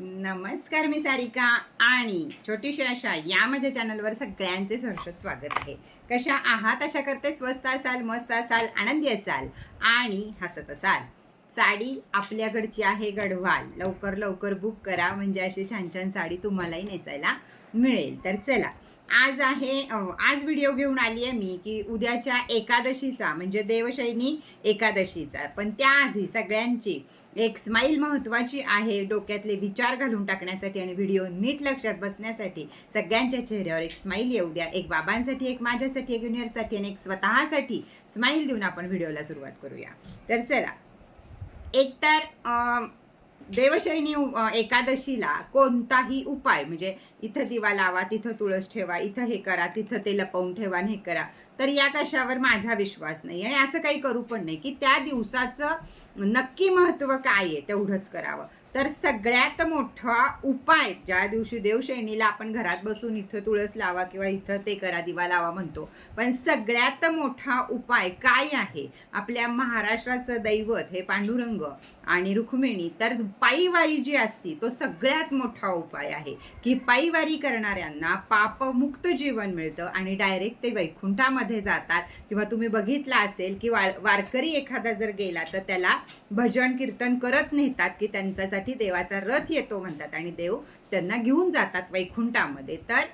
नमस्कार मी सारिका आणि छोटीशी आशा या माझ्या चॅनलवर सगळ्यांचे सहर्ष स्वागत आहे. कशा आहात? अशा करते स्वस्त असाल मस्त असाल आनंदी असाल आणि हसत असाल. साडी आपल्याकडची आहे गढवाल. लवकर लवकर बुक करा. म्हणजे अशी छान छान साडी तुम्हालाही नेसायला मिळेल. तर चला आज आहे आज व्हिडिओ घेऊन आली आहे मी की उद्याच्या एकादशीचा म्हणजे देवशैनी एकादशीचा. पण त्याआधी सगळ्यांची एक स्माईल महत्वाची आहे डोक्यातले विचार घालून टाकण्यासाठी आणि व्हिडिओ नीट लक्षात बसण्यासाठी सगळ्यांच्या चेहऱ्यावर एक स्माईल येऊ द्या. एक बाबांसाठी एक माझ्यासाठी एक युनियरसाठी आणि एक स्वतःसाठी स्माईल देऊन आपण व्हिडिओला सुरुवात करूया. तर चला. एकतर तर देवशैनी एकादशीला कोणताही उपाय म्हणजे इथं दिवा लावा तिथं तुळस ठेवा इथं हे करा तिथं ते लपवून ठेवा हे करा तर या कशावर माझा विश्वास नाही. आणि असं काही करू पण नाही की त्या दिवसाचं नक्की महत्त्व काय आहे तेवढंच करावं. तर सगळ्यात मोठा उपाय ज्या दिवशी देवशैनीला आपण घरात बसून इथं तुळस लावा किंवा इथं ते करा दिवा लावा म्हणतो पण सगळ्यात मोठा उपाय काय आहे? आपल्या महाराष्ट्राचं दैवत हे पांडुरंग आणि रुक्मिणी तर पायीवारी जी असती तो सगळ्यात मोठा उपाय आहे की पायीवारी करणाऱ्यांना पापमुक्त जीवन मिळतं आणि डायरेक्ट ते वैकुंठामध्ये जातात. किंवा तुम्ही बघितलं असेल की वा वारकरी एखादा जर गेला तर त्याला भजन कीर्तन करत नेतात की त्यांच्यासाठी देवाचा रथ येतो म्हणतात आणि देव त्यांना घेऊन जातात वैकुंठामध्ये. तर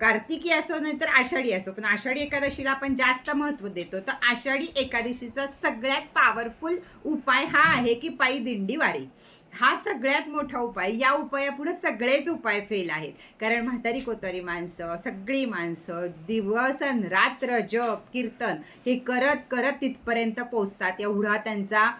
कार्तिकी असो नाही तर आषाढी असो पण आषाढी एकादशीला आपण जास्त महत्त्व देतो. तर आषाढी एकादशीचा सगळ्यात पॉवरफुल उपाय हा आहे की पायी दिंडी वारी. हा सगळ्यात मोठा उपाय या उपायापुढे सगळेच उपाय फेल आहेत. कारण म्हातारी कोतारी माणसं सगळी माणसं दिवसन रात्र जप कीर्तन हे करत करत तिथपर्यंत पोचतात एवढा त्यांचा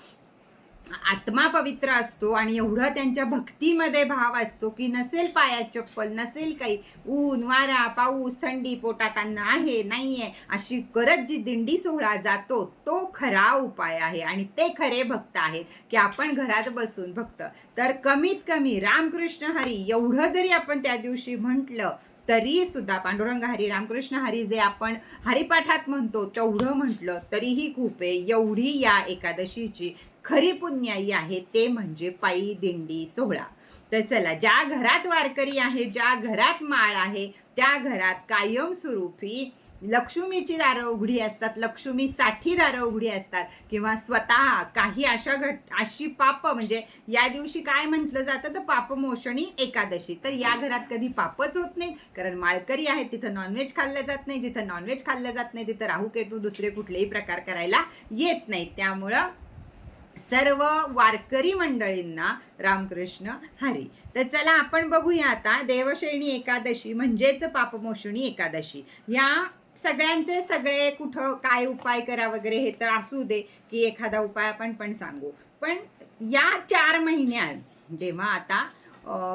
आत्मा पवित्र असतो आणि एवढा त्यांच्या भक्तीमध्ये भाव असतो की नसेल पायात चप्पल नसेल काही. ऊन वारा पाऊस थंडी पोटात अन्न आहे नाहीये. अशी करत जी दिंडी सोहळा जातो तो खरा उपाय आहे आणि ते खरे भक्त आहेत की आपण घरात बसून भक्त. तर कमीत कमी रामकृष्ण हरी एवढं जरी आपण त्या दिवशी म्हटलं तरी सुद्धा पांडुरंग हरी रामकृष्ण हरी जे आपण हरिपाठात म्हणतो तेवढं म्हटलं तरीही खूप आहे. एवढी या एकादशीची खरी पुण्याई आहे ते म्हणजे पायी दिंडी सोहळा. तर चला ज्या घरात वारकरी आहे ज्या घरात माळ आहे त्या घरात कायमस्वरूपी लक्ष्मीची दारं उघडी असतात लक्ष्मीसाठी दारं उघडी असतात किंवा स्वतः काही अशा घट अशी पाप म्हणजे या दिवशी काय म्हटलं जातं? तर पापमोषणी एकादशी. तर या घरात कधी पापच होत नाही कारण माळकरी आहेत तिथं नॉनव्हेज खाल्लं जात नाही. जिथं नॉनव्हेज खाल्लं जात नाही तिथं राहू केतू दुसरे कुठलेही प्रकार करायला येत नाही. त्यामुळं सर्व वारकरी मंडळींना रामकृष्ण हरी. तर चला आपण बघूया आता देवशैणी एकादशी म्हणजेच पापमोषणी एकादशी. या सगळ्यांचे सगळे कुठं काय उपाय करा वगैरे हे तर असू दे की एखादा उपाय आपण पण सांगू. पण या चार महिन्यात जेव्हा आता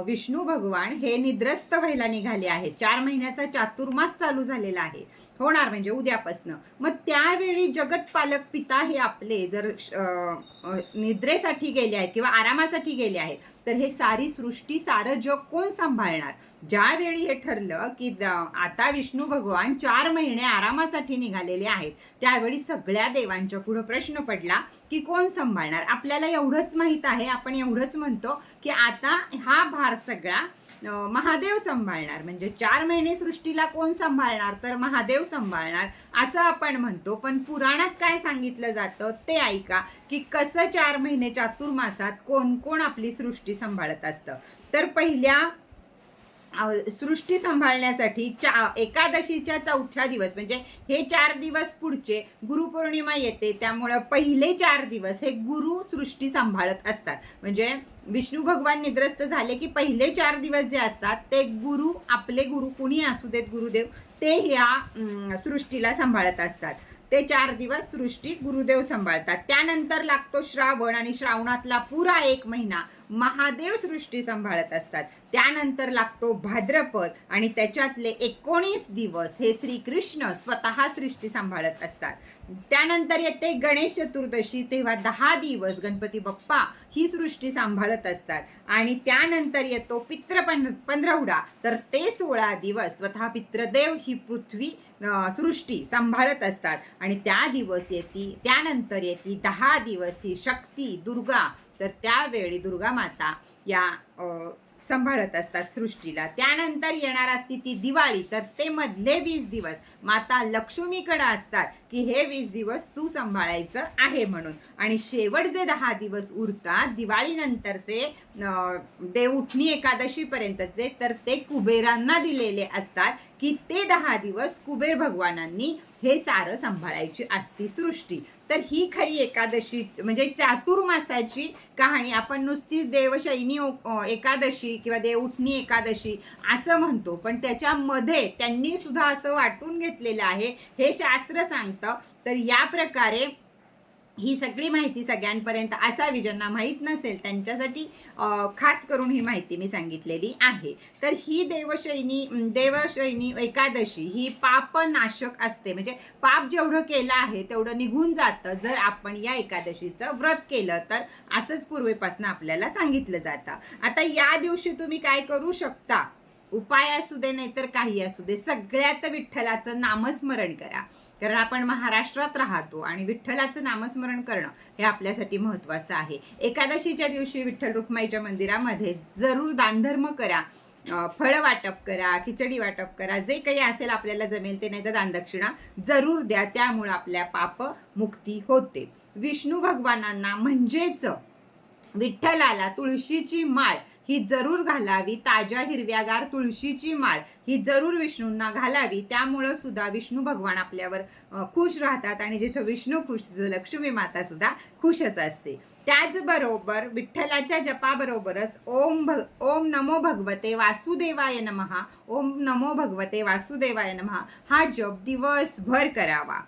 विष्णू भगवान हे निद्रस्त व्हायला निघाले आहेत. चार महिन्याचा चातुर्मास चालू झालेला आहे. होणार म्हणजे उद्यापासनं. मग त्यावेळी जगत पालक पिता हे आपले जर अं, निद्रेसाठी गेले आहेत किंवा आरामासाठी गेले आहेत तर हे सारी सृष्टी सारं जग कोण सांभाळणार? ज्यावेळी हे ठरलं की आता विष्णू भगवान चार महिने आरामासाठी निघालेले आहेत त्यावेळी सगळ्या देवांच्या पुढे प्रश्न पडला की कोण सांभाळणार? आपल्याला एवढंच माहीत आहे आपण एवढंच म्हणतो की आता हा भार सगळा महादेव सांभाळणार. म्हणजे चार महिने सृष्टीला कोण सांभाळणार? तर महादेव सांभाळणार. असं आपण म्हणतो. पण पुराणात काय सांगितलं जातं ते ऐका की कसं चार महिने चातुर्मासात कोण कोण आपली सृष्टी सांभाळत असतं. तर पहिल्या सृष्टी सांभाळण्यासाठी चा एकादशीच्या चौथ्या दिवस म्हणजे हे चार दिवस पुढचे गुरुपौर्णिमा येते त्यामुळं पहिले चार दिवस हे गुरु सृष्टी सांभाळत असतात. म्हणजे विष्णू भगवान निद्रस्त झाले की पहिले चार दिवस जे असतात ते गुरु आपले गुरु कुणी असू देत गुरुदेव ते ह्या सृष्टीला सांभाळत असतात. ते चार दिवस सृष्टी गुरुदेव सांभाळतात. त्यानंतर लागतो श्रावण आणि श्रावणातला पुरा एक महिना महादेव सृष्टी सांभाळत असतात. त्यानंतर लागतो भाद्रपद आणि त्याच्यातले एकोणीस दिवस हे श्रीकृष्ण स्वतः सृष्टी सांभाळत असतात. त्यानंतर येते गणेश चतुर्दशी तेव्हा दहा दिवस गणपती बाप्पा ही सृष्टी सांभाळत असतात. आणि त्यानंतर येतो पित्र पंधरवडा. तर ते सोळा दिवस स्वतः पित्रदेव ही पृथ्वी सृष्टी सांभाळत असतात. आणि त्या दिवस येते त्यानंतर येते दहा दिवस ही शक्ती दुर्गा तर त्यावेळी दुर्गा माता या सांभाळत असतात सृष्टीला. त्यानंतर येणार असती ती दिवाळी. तर ते मधले वीस दिवस माता लक्ष्मीकडं असतात की हे वीस दिवस तू सांभाळायचं आहे म्हणून. आणि शेवट जे दहा दिवस उरतात दिवाळीनंतरचे देवउठणी एकादशीपर्यंतचे तर ते कुबेरांना दिलेले असतात की ते दहा दिवस कुबेर भगवानांनी हे सारं सांभाळायची असती सृष्टी. तर ही खरी एकादशी म्हणजे चातुर्मासाची कहाणी. आपण नुसतीच देवशैनी ओ- एकादशी किंवा देवउठणी एकादशी असं म्हणतो. पण त्याच्यामध्ये त्यांनी सुद्धा असं वाटून घेतलेलं आहे. हे शास्त्र सांगतं. तर या प्रकारे ही सगळी माहिती सगळ्यांपर्यंत असावी ज्यांना माहीत नसेल त्यांच्यासाठी खास करून ही माहिती मी सांगितलेली आहे. तर ही देवशैनी देवशैनी एकादशी ही पापनाशक असते. म्हणजे पाप जेवढं केलं आहे तेवढं निघून जातं. जर आपण या एकादशीचं व्रत केलं तर असंच पूर्वीपासून आपल्याला सांगितलं जातं. आता या दिवशी तुम्ही काय करू शकता? उपाय असू दे नाहीतर काही असू दे सगळ्यात विठ्ठलाचं नामस्मरण करा. कारण आपण महाराष्ट्रात राहतो आणि विठ्ठलाचं नामस्मरण करणं हे आपल्यासाठी महत्वाचं आहे. एकादशीच्या दिवशी विठ्ठल रुक्माईच्या मंदिरामध्ये जरूर दानधर्म करा फळ फळं वाटप करा खिचडी वाटप करा जे काही असेल आपल्याला जमेल ते नाही तर दानदक्षिणा जरूर द्या त्यामुळं आपल्या पाप मुक्ती होते. विष्णू भगवानांना म्हणजेच विठ्ठलाला तुळशीची माळ ही जरूर घालावी ताज्या हिरव्यागार तुळशीची माळ ही जरूर विष्णूंना घालावी. त्यामुळं सुद्धा विष्णू भगवान आपल्यावर खुश राहतात आणि जिथं विष्णू खुश तिथं लक्ष्मी माता सुद्धा खुशच असते. त्याचबरोबर विठ्ठलाच्या जपाबरोबरच ओम भग ओम नमो भगवते वासुदेवाय नमहा ओम नमो भगवते वासुदेवाय नमहा हा जप दिवसभर करावा.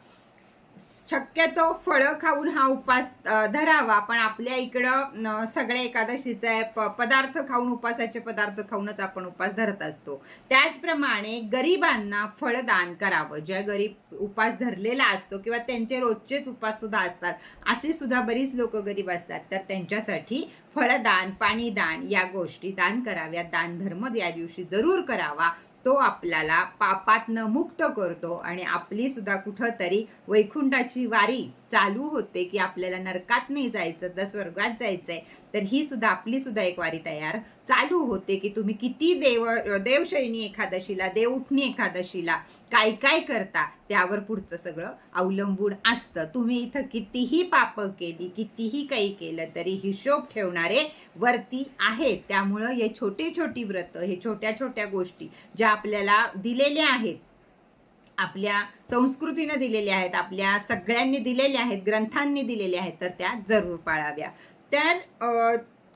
शक्यतो फळं खाऊन हा उपास धरावा. पण आपल्या इकडं सगळे सगळ्या एकादशीचा आहे, प पदार्थ खाऊन उपासाचे पदार्थ खाऊनच आपण उपास धरत असतो. त्याचप्रमाणे गरिबांना फळदान करावं. ज्या गरीब उपास धरलेला असतो किंवा त्यांचे रोजचेच उपास सुद्धा असतात असे सुद्धा बरीच लोक गरीब असतात. तर त्यांच्यासाठी फळदान पाणीदान या गोष्टी दान कराव्या दान धर्म या दिवशी जरूर करावा. तो आपल्याला पापातनं मुक्त करतो आणि आपली सुद्धा कुठंतरी वैकुंठाची वारी चालू होते की आपल्याला नरकात नाही जायचं तर स्वर्गात जायचंय तर ही सुद्धा आपली सुद्धा एक वारी तयार चालू होते की तुम्ही किती देव देवशैनी एकादशीला देवउठणी एकादशीला काय काय करता त्यावर पुढचं सगळं अवलंबून असतं. तुम्ही इथं कितीही पापं केली कितीही काही केलं तरी हिशोब ठेवणारे वरती आहेत. त्यामुळं हे छोटी छोटी व्रत हे छोट्या छोट्या गोष्टी ज्या आपल्याला दिलेल्या आहेत आपल्या संस्कृतीनं दिलेल्या आहेत आपल्या सगळ्यांनी दिलेल्या आहेत ग्रंथांनी दिलेल्या आहेत तर त्या जरूर पाळाव्या. तर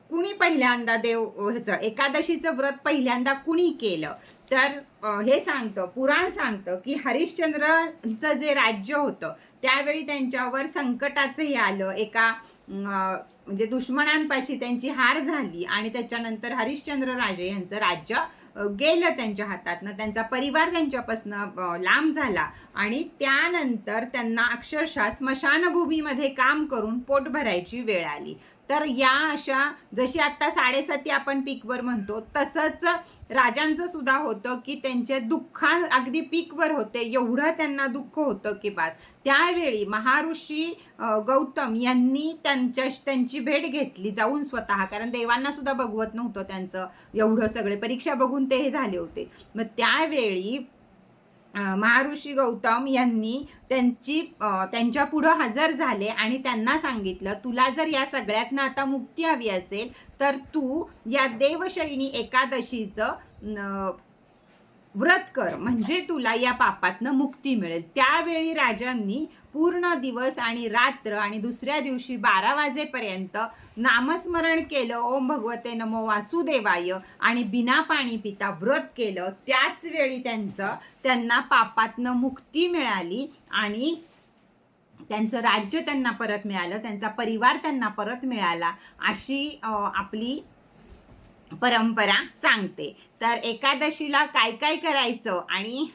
कुणी पहिल्यांदा देव ह्याचं एकादशीचं व्रत पहिल्यांदा कुणी केलं? तर हे सांगतं पुराण सांगतं की हरिश्चंद्रचं जे राज्य होतं त्यावेळी त्यांच्यावर संकटाचं हे आलं. एका म्हणजे दुश्मनांपाशी त्यांची हार झाली आणि त्याच्यानंतर हरिश्चंद्र राजे यांचं राज्य गेलं त्यांच्या हातातनं त्यांचा परिवार त्यांच्यापासनं लांब झाला. आणि त्यानंतर त्यांना अक्षरशः स्मशानभूमीमध्ये काम करून पोट भरायची वेळ आली. तर या अशा जशी आत्ता साडेसाती आपण पीकवर म्हणतो तसंच राजांचं सुद्धा होतं की त्यांच्या दुःखा अगदी पीकवर होते एवढं त्यांना दुःख होतं की बास. त्यावेळी महाऋषी गौतम यांनी त्यांच्या त्यांची भेट घेतली जाऊन स्वतः. कारण देवांना सुद्धा बघवत नव्हतं त्यांचं एवढं सगळे. परीक्षा बघून ते हे झाले होते. मग त्यावेळी महाऋषी गौतम यांनी त्यांची त्यांच्या पुढं हजर झाले आणि त्यांना सांगितलं तुला जर या सगळ्यातनं आता मुक्ती हवी असेल तर तू या देवशैनी एकादशीचं व्रत कर. म्हणजे तुला या पापातनं मुक्ती मिळेल. त्यावेळी राजांनी पूर्ण दिवस आणि रात्र आणि दुसऱ्या दिवशी बारा वाजेपर्यंत नामस्मरण केलं. ओम भगवते नमो वासुदेवाय. आणि बिना पाणी पिता व्रत केलं. त्याच वेळी त्यांचं त्यांना पापातनं मुक्ती मिळाली आणि त्यांचं राज्य त्यांना परत मिळालं. त्यांचा परिवार त्यांना परत मिळाला अशी आपली परंपरा सांगते. तर एकादशीला काय काय करायचं आणि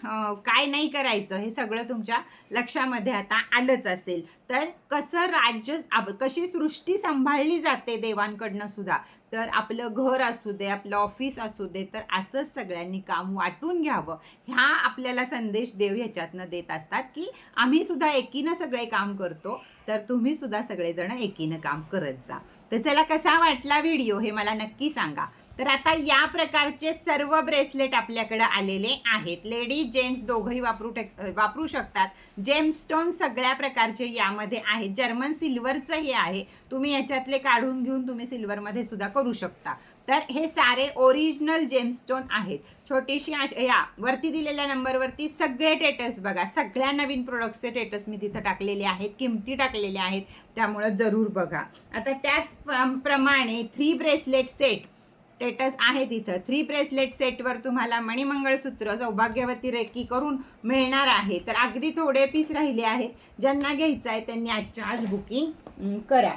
काय नाही करायचं हे सगळं तुमच्या लक्षामध्ये आता आलंच असेल. तर कसं राज्य कशी सृष्टी सांभाळली जाते देवांकडनं सुद्धा? तर आपलं घर असू दे आपलं ऑफिस असू दे तर असंच सगळ्यांनी काम वाटून घ्यावं. ह्या आपल्याला संदेश देव ह्याच्यातनं देत असतात की आम्ही सुद्धा एकीनं सगळे काम करतो तर तुम्ही सुद्धा सगळेजण एकीनं काम करत जा. तर चला कसा वाटला व्हिडिओ हे मला नक्की सांगा. तर आता या प्रकारचे सर्व ब्रेसलेट आपल्याकडे आलेले आहेत. लेडीज जेंट्स दोघंही वापरू टक वापरू शकतात. जेमस्टोन सगळ्या प्रकारचे यामध्ये आहेत. जर्मन सिल्वरचं हे आहे. तुम्ही याच्यातले काढून घेऊन तुम्ही सिल्वरमध्ये सुद्धा करू शकता. तर हे सारे ओरिजिनल जेमस्टोन आहेत. छोटीशी या वरती दिलेल्या नंबरवरती सगळे टेटस बघा. सगळ्या नवीन प्रोडक्टचे टेटस मी तिथं टाकलेले आहेत. किमती टाकलेल्या आहेत. त्यामुळं जरूर बघा. आता त्याच प्रमाणे थ्री ब्रेसलेट सेट स्टेटस आहे तिथं. थ्री ब्रेसलेट सेटवर तुम्हाला मणिमंगळसूत्र सौभाग्यवती रेकी करून मिळणार आहे. तर अगदी थोडे पीस राहिले आहेत. ज्यांना घ्यायचं आहे त्यांनी आजच्या आज बुकिंग करा.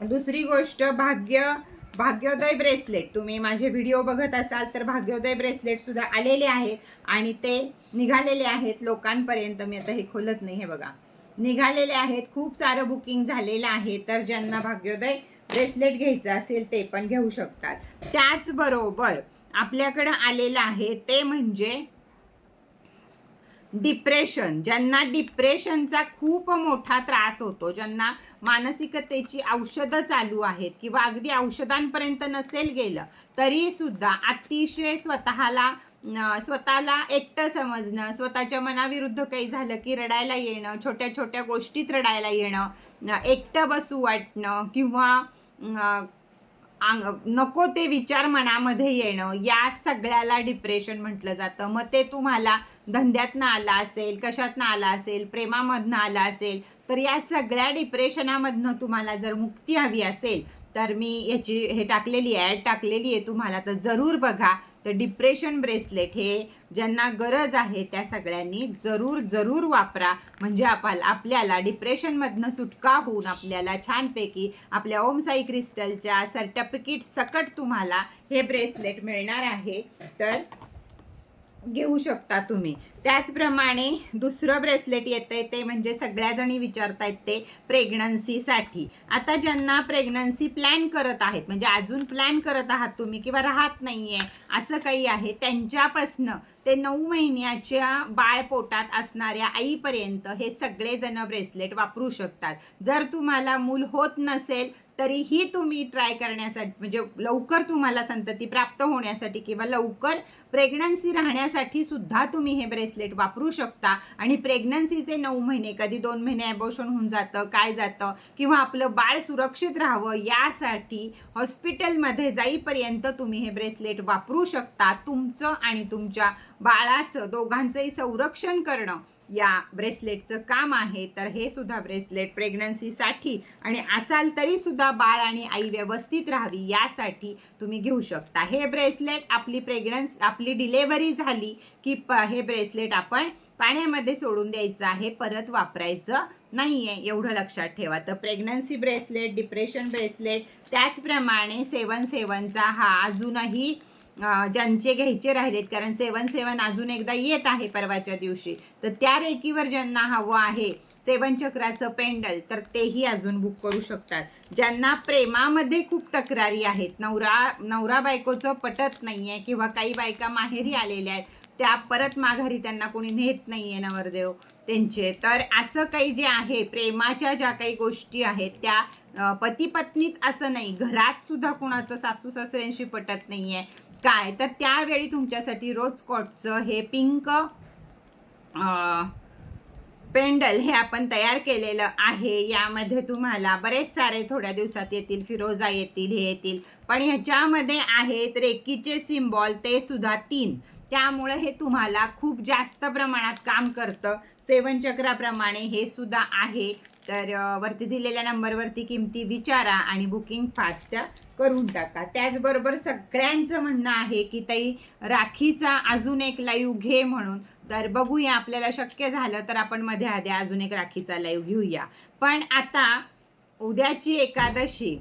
दुसरी गोष्ट भाग्य भाग्योदय ब्रेसलेट तुम्ही माझे व्हिडिओ बघत असाल तर भाग्योदय ब्रेसलेट सुद्धा आलेले आहेत आणि ते निघालेले आहेत लोकांपर्यंत. मी आता हे खोलत नाही हे बघा. निघालेले आहेत. खूप सारं बुकिंग झालेलं आहे. तर ज्यांना भाग्योदय ब्रेसलेट घ्यायचं असेल ते पण घेऊ शकतात. त्याचबरोबर आपल्याकडं आलेलं आहे ते म्हणजे डिप्रेशन. ज्यांना डिप्रेशनचा खूप मोठा त्रास होतो ज्यांना मानसिकतेची औषधं चालू आहेत किंवा अगदी औषधांपर्यंत नसेल गेलं तरी सुद्धा अतिशय स्वतःला स्वतःला एकटं समजणं स्वतःच्या मनाविरुद्ध काही झालं की रडायला येणं छोट्या छोट्या गोष्टीत रडायला येणं एकटं बसू वाटणं किंवा नको ते विचार मनामध्ये येणं. या सगळ्याला डिप्रेशन म्हटलं जातं. मग ते तुम्हाला धंद्यातनं आला असेल कशातनं आला असेल प्रेमामधनं आला असेल तर या सगळ्या डिप्रेशनामधनं तुम्हाला जर मुक्ती हवी असेल तर मी याची हे टाकलेली ॲड टाकलेली आहे तुम्हाला. तर जरूर बघा. तर डिप्रेशन ब्रेसलेट हे ज्यांना गरज आहे त्या सगळ्यांनी जरूर जरूर वापरा. म्हणजे आपण आपल्याला डिप्रेशनमधनं सुटका होऊन आपल्याला छानपैकी आपल्या ओम साई क्रिस्टलच्या सर्टिफिकेट सकट तुम्हाला हे ब्रेसलेट मिळणार आहे. तर घेऊ शकता तुम्ही. त्याचप्रमाणे दुसरं ब्रेसलेट येतंय ते म्हणजे सगळ्याजणी विचारतायत ते प्रेग्नन्सीसाठी आता ज्यांना प्रेग्नन्सी प्लॅन करत आहेत म्हणजे अजून प्लॅन करत आहात तुम्ही किंवा राहत नाहीये असं काही आहे त्यांच्यापासनं ते नऊ महिन्याच्या बाळ पोटात असणाऱ्या आईपर्यंत हे सगळेजण ब्रेसलेट वापरू शकतात. जर तुम्हाला मूल होत नसेल तरीही तुम्ही ट्राय करण्यासाठी म्हणजे लवकर तुम्हाला संतती प्राप्त होण्यासाठी किंवा लवकर प्रेग्नन्सी राहण्यासाठी सुद्धा तुम्ही हे ब्रेसलेट वापरू शकता. आणि प्रेग्नन्सीचे नऊ महिने कधी दोन महिने ॲबोशन होऊन जातं काय जातं किंवा आपलं बाळ सुरक्षित राहावं यासाठी हॉस्पिटलमध्ये जाईपर्यंत तुम्ही हे ब्रेसलेट वापरू शकता. तुमचं आणि तुमच्या बाळाचं दोघांचंही संरक्षण करणं या ब्रेसलेटचं काम आहे. तर हे सुद्धा ब्रेसलेट प्रेग्नन्सीसाठी आणि असाल तरी सुद्धा बाळ आणि आई व्यवस्थित राहावी यासाठी तुम्ही घेऊ शकता. हे ब्रेसलेट आपली प्रेग्नन्स आपली डिलेवरी झाली की प हे ब्रेसलेट आपण पाण्यामध्ये सोडून द्यायचं आहे परत वापरायचं नाही आहे एवढं लक्षात ठेवा. तर प्रेग्नन्सी ब्रेसलेट डिप्रेशन ब्रेसलेट त्याचप्रमाणे सेवन सेवनचा हा अजूनही ज्यांचे घ्यायचे राहिलेत कारण सेवन सेवन अजून एकदा येत आहे परवाच्या दिवशी तर त्या रेकीवर ज्यांना हवं आहे सेवन चक्राचं पेंडल तर तेही अजून बुक करू शकतात. ज्यांना प्रेमामध्ये खूप तक्रारी आहेत नवरा नवरा बायकोचं पटत नाही आहे किंवा काही बायका माहेरी आलेल्या आहेत त्या परत माघारी त्यांना कोणी नेत नाही आहे नवरदेव त्यांचे. तर असं काही जे आहे प्रेमाच्या ज्या काही गोष्टी आहेत त्या पती पत्नीच असं नाही. घरात सुद्धा कुणाचं सासू सासऱ्यांशी पटत नाही आहे काय? तर त्यावेळी तुमच्यासाठी रोज कॉटचं हे पिंक पेंडल हे आपण तयार केलेलं आहे. यामध्ये तुम्हाला बरेच सारे थोड्या दिवसात येतील फिरोजा येतील हे येतील. पण ह्याच्यामध्ये आहेत रेकीचे सिम्बॉल ते सुद्धा तीन. त्यामुळे हे तुम्हाला खूप जास्त प्रमाणात काम करतं. सेवन चक्राप्रमाणे हे सुद्धा आहे. तर वरती दिलेल्या नंबरवरती किमती विचारा आणि बुकिंग फास्ट करून टाका. त्याचबरोबर सगळ्यांचं म्हणणं आहे की ताई राखीचा अजून एक लाईव्ह घे म्हणून. तर बघूया आपल्याला शक्य झालं तर आपण मध्ये आधी अजून एक राखीचा लाईव्ह घेऊया. पण आता उद्याची एकादशी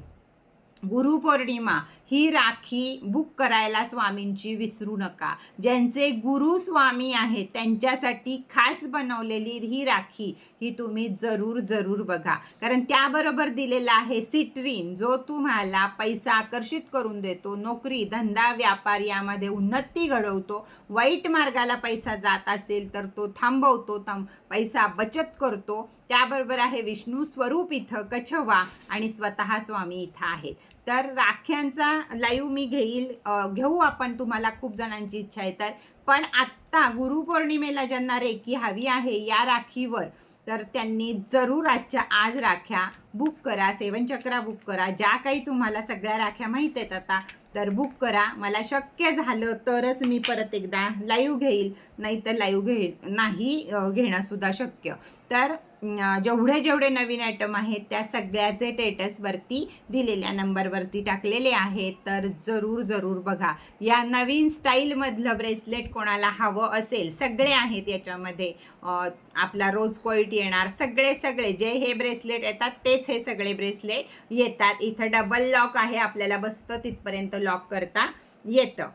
गुरुपौर्णिमा ही राखी बुक करायला स्वामींची विसरू नका. ज्यांचे गुरु स्वामी आहेत त्यांच्यासाठी खास बनवलेली ही राखी ही तुम्ही जरूर जरूर बघा. कारण त्याबरोबर दिलेला आहे सिट्रीन जो तुम्हाला पैसा आकर्षित करून देतो नोकरी धंदा व्यापार यामध्ये उन्नती घडवतो. वाईट मार्गाला पैसा जात असेल तर तो थांबवतो थांब पैसा बचत करतो. त्याबरोबर आहे विष्णू स्वरूप इथं कछवा आणि स्वतः स्वामी इथं आहेत. तर राख्यांचा लाईव्ह मी घेईल. घेऊ आपण तुम्हाला खूप जणांची इच्छा आहे तर. पण आत्ता गुरुपौर्णिमेला ज्यांना रेकी हवी आहे या राखीवर तर त्यांनी जरूर आजच्या आज राख्या बुक करा सेवन चक्रा बुक करा. ज्या काही तुम्हाला सगळ्या राख्या माहीत आहेत आता तर बुक करा. मला शक्य झालं तरच मी परत एकदा लाईव्ह घेईल. नाही तर लाईव्ह घेईल नाही घेणंसुद्धा शक्य. तर जेवढे जेवढे नवीन आयटम आहेत त्या सगळ्याचे टेटसवरती दिलेल्या नंबरवरती टाकलेले आहेत. तर जरूर जरूर बघा. या नवीन स्टाईलमधलं ब्रेसलेट कोणाला हवं असेल सगळे आहेत याच्यामध्ये. आपला रोज कोईट येणार सगळे सगळे. जे हे ब्रेसलेट येतात तेच हे सगळे ब्रेसलेट येतात. इथं डबल लॉक आहे आपल्याला बसतं तिथपर्यंत लॉक करता येतं.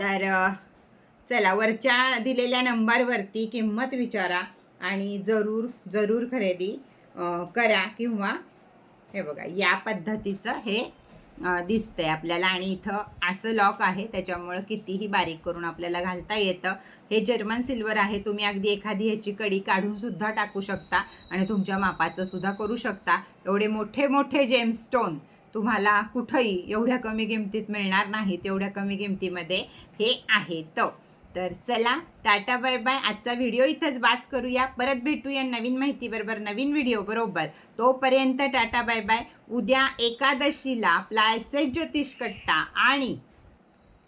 तर चला वरच्या दिलेल्या नंबरवरती किंमत विचारा. आणि जरूर जरूर खरेदी करा किंवा हे बघा या पद्धतीचं हे दिसतंय आपल्याला. आणि इथं असं लॉक आहे त्याच्यामुळं कितीही बारीक करून आपल्याला घालता येतं. हे जर्मन सिल्वर आहे तुम्ही अगदी एखादी ह्याची कडी काढून सुद्धा टाकू शकता आणि तुमच्या मापाचं सुद्धा करू शकता. एवढे मोठे मोठे जेमस्टोन तुम्हाला कुठंही एवढ्या कमी किमतीत मिळणार नाहीत एवढ्या कमी किमतीमध्ये हे आहेत तर तर चला टाटा बाय बाय. आजचा व्हिडिओ इथंच बास करूया. परत भेटूया नवीन माहितीबरोबर नवीन व्हिडिओ बरोबर. तोपर्यंत टाटा बाय बाय. उद्या एकादशीला आपला एसेज ज्योतिष कट्टा आणि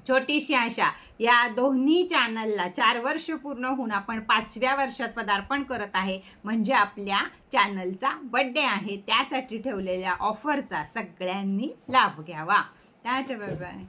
छोटीशी आशा या दोन्ही चॅनलला चार वर्ष पूर्ण होऊन आपण पाचव्या वर्षात पदार्पण करत आहे. म्हणजे आपल्या चॅनलचा बड्डे आहे. त्यासाठी ठेवलेल्या ऑफरचा सगळ्यांनी लाभ घ्यावा. Tata bye bye.